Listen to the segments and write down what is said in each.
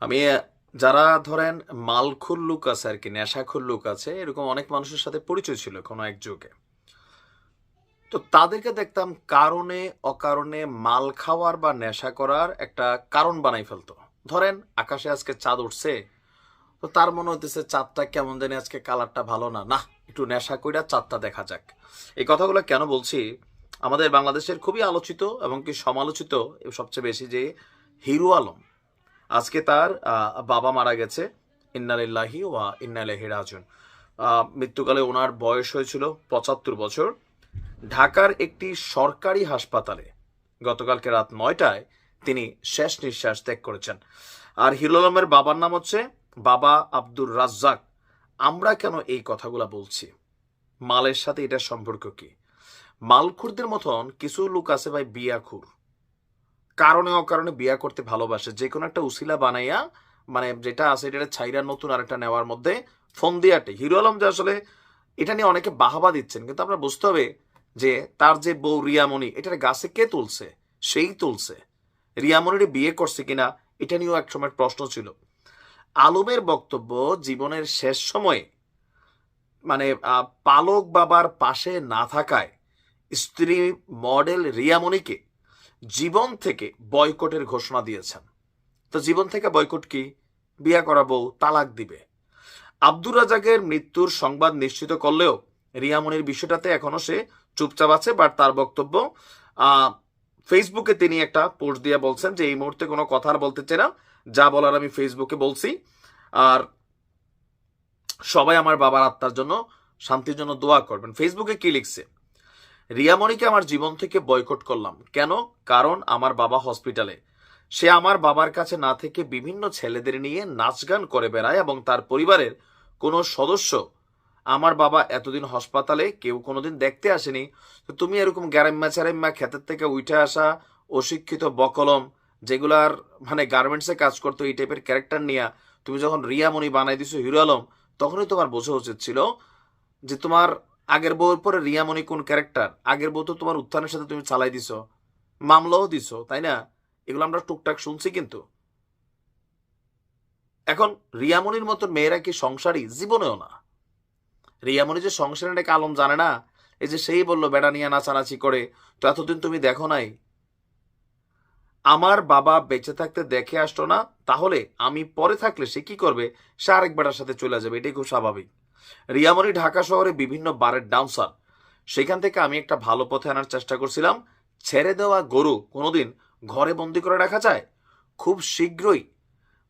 আমি যারা ধরেন মালখুর লোক আছে আর কি, নেশাখুর লোক আছে, এরকম অনেক মানুষের সাথে পরিচয় ছিল কোনো এক যুগে। তো তাদেরকে দেখতাম কারণে, অকারণে মাল খাওয়ার বা নেশা করার একটা কারণ বানাই ফেলতো। ধরেন, আকাশে আজকে চাঁদ উঠছে, তো তার মনে হইতেছে চাঁদটা কেমন জানি আজকে কালারটা ভালো না। না একটু নেশা কইরা চাঁদটা দেখা যাক। এই কথাগুলো কেন বলছি? আমাদের বাংলাদেশের খুবই আলোচিত এবং কি সমালোচিত সবচেয়ে বেশি যে হিরো আলম। আজকে তার বাবা মারা গেছে। ইন্নালিল্লাহি ওয়া ইন্নালিহি রাজুন মৃত্যুকালে ওনার বয়স হয়েছিল পঁচাত্তর বছর। ঢাকার একটি সরকারি হাসপাতালে গতকালকে রাত নয়টায় তিনি শেষ নিঃশ্বাস ত্যাগ করেছেন। আর হিরো আলমের বাবার নাম হচ্ছে বাবা আব্দুর রাজ্জাক। আমরা কেন এই কথাগুলো বলছি? মালের সাথে এটার সম্পর্ক কি? মালখুরদের মতন কিছু লোক আছে ভাই বিয়াখুর। কারণে অকারণে বিয়া করতে ভালোবাসে। যে কোনো একটা উসিলা বানাইয়া মানে যেটা আছে এটা ছাইরা নতুন আরেকটা নেওয়ার মধ্যে ফোন হিরো আলম যে আসলে এটা নিয়ে অনেকে বাহাবা দিচ্ছেন, কিন্তু আপনার বুঝতে হবে যে তার যে বউ রিয়ামণি, এটার গাছে কে তুলছে? সেই তুলছে। রিয়ামণির বিয়ে করছে কিনা, এটা নিয়েও এক সময় প্রশ্ন ছিল। আলমের বক্তব্য জীবনের শেষ সময়ে মানে পালক বাবার পাশে না থাকায় স্ত্রী মডেল রিয়ামণিকে জীবন থেকে বয়কটের ঘোষণা দিয়েছেন। তো জীবন থেকে বয়কট কি? বিয়া করাবো তালাক দিবে। আব্দুর রাজাকের মৃত্যুর সংবাদ নিশ্চিত করলেও রিয়ামণির বিষয়টাতে এখনও সে চুপচাপ আছে, বাট তার বক্তব্য ফেসবুকে তিনি একটা পোস্ট দিয়ে বলছেন যে, এই মুহূর্তে কোনো কথা আর বলতে চাই না। যা বলার আমি ফেসবুকে বলছি। আর সবাই আমার বাবার আত্মার জন্য শান্তির জন্য দোয়া করবেন। ফেসবুকে কি লিখছে? রিয়ামণিকে আমার জীবন থেকে বয়কট করলাম। কেন? কারণ আমার বাবা হসপিটালে। সে আমার বাবার কাছে না থেকে বিভিন্ন ছেলেদের নিয়ে নাচ গান করে বেড়ায় এবং তার পরিবারের কোনো সদস্য আমার বাবা এতদিন হাসপাতালে কেউ কোনোদিন দেখতে আসেনি। তো তুমি এরকম গ্যারাম্মা চ্যারাম্মা ক্ষেতের থেকে উঠে আসা, অশিক্ষিত, বকলম, যেগুলার মানে গার্মেন্টসে কাজ করতো, এই টাইপের ক্যারেক্টার নিয়ে তুমি যখন রিয়ামণি বানাই দিছো হিরো আলম, তখনই তোমার বোঝা উচিত ছিল যে তোমার আগের বউর পরে রিয়ামণি কোন ক্যারেক্টার আগের বউ তো তোমার উত্থানের সাথে তুমি চালাই দিছো। মামলাও দিছো, তাই না? এগুলো আমরা টুকটাক শুনছি কিন্তু। এখন রিয়ামণির মতো মেয়েরা কি সংসারী? জীবনেও না। রিয়ামণি যে সংসারের একটা আলম জানে না? এই যে সেই বলল, বেড়া নিয়ে নাচানাচি করে, তো এতদিন তুমি দেখো নাই। আমার বাবা বেঁচে থাকতে দেখে আসতো না, তাহলে আমি পরে থাকলে সে কি করবে? সে আরেক বেটার সাথে চলে যাবে, এটাই খুব স্বাভাবিক। রিয়ামণি ঢাকা শহরে বিভিন্ন বারের ডান্সার সেখান থেকে আমি একটা ভালো পথে আনার চেষ্টা করছিলাম। ছেড়ে দেওয়া গরু কোনোদিন ঘরে বন্দি করে রাখা যায়? খুব শীঘ্রই।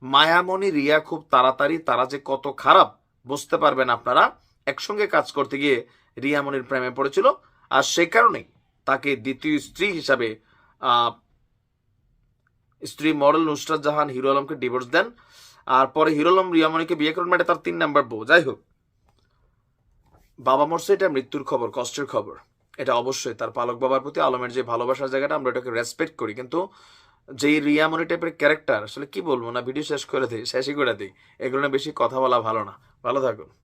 মায়ামণি, রিয়া খুব তাড়াতাড়ি, তারা যে কত খারাপ, বুঝতে পারবেন আপনারা। একসঙ্গে কাজ করতে গিয়ে রিয়ামণির প্রেমে পড়েছিল। আর সে কারণেই তাকে দ্বিতীয় স্ত্রী হিসাবে স্ত্রী মডেল নুসরাত জাহান, হিরো আলমকে ডিভোর্স দেন। আর পরে হিরো আলম রিয়ামণিকে বিয়ে করেন মানে তার তিন নাম্বার বউ। যাই হোক বাবা মরছে, এটা মৃত্যুর খবর, কষ্টের খবর। এটা অবশ্যই, তার পালক বাবার প্রতি আলমের যে ভালোবাসার জায়গাটা, আমরা এটাকে রেসপেক্ট করি। কিন্তু যেই রিয়ামনি টাইপের ক্যারেক্টার আসলে কি বলব না ভিডিও শেষ করে দিই, শেষই করে দিই। এগুলো বেশি কথা বলা ভালো না। ভালো থাকুন।